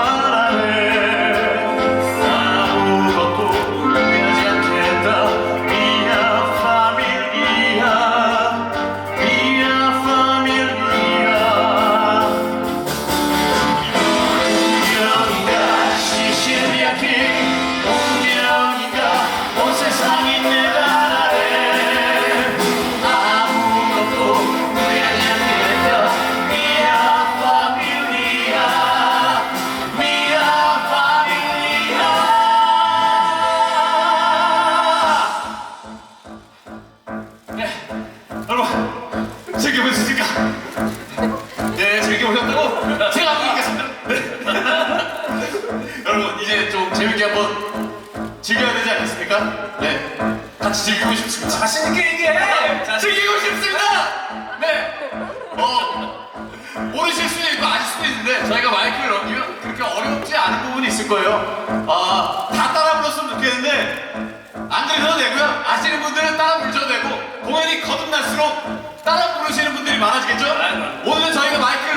Para ver. 같이 즐기고 싶습니다. 자신 있게 얘기해. 자, 즐기고 싶습니다. 네. 어 모르실 수도 있고 아실 수도 있는데 저희가 마이크를 넘기면 그렇게 어렵지 않은 부분이 있을 거예요. 아 다 따라 불렀으면 좋겠는데 안 그러셔도 되고요. 아시는 분들은 따라 부르셔도 되고 공연이 거듭날수록 따라 부르시는 분들이 많아지겠죠? 오늘은 저희가 마이크를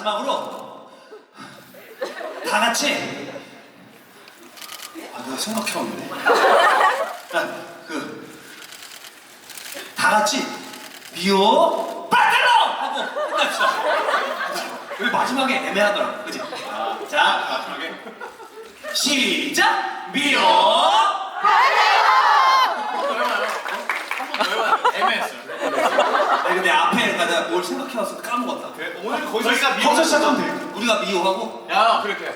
마지막으로 다 같이. 아 내가 생각해왔네 그다 같이 미오 바틀로 하고 끝납시다. 여기 마지막에 애매하더라 그지 자 마지막에 시작! 미오 애매했어요 아니 근데 앞에 내가 뭘 생각해와서 까먹었다. 오늘 거기서 거기서 시작하면 돼. 우리가 미오하고? 야 그렇게.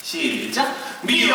시작. 미오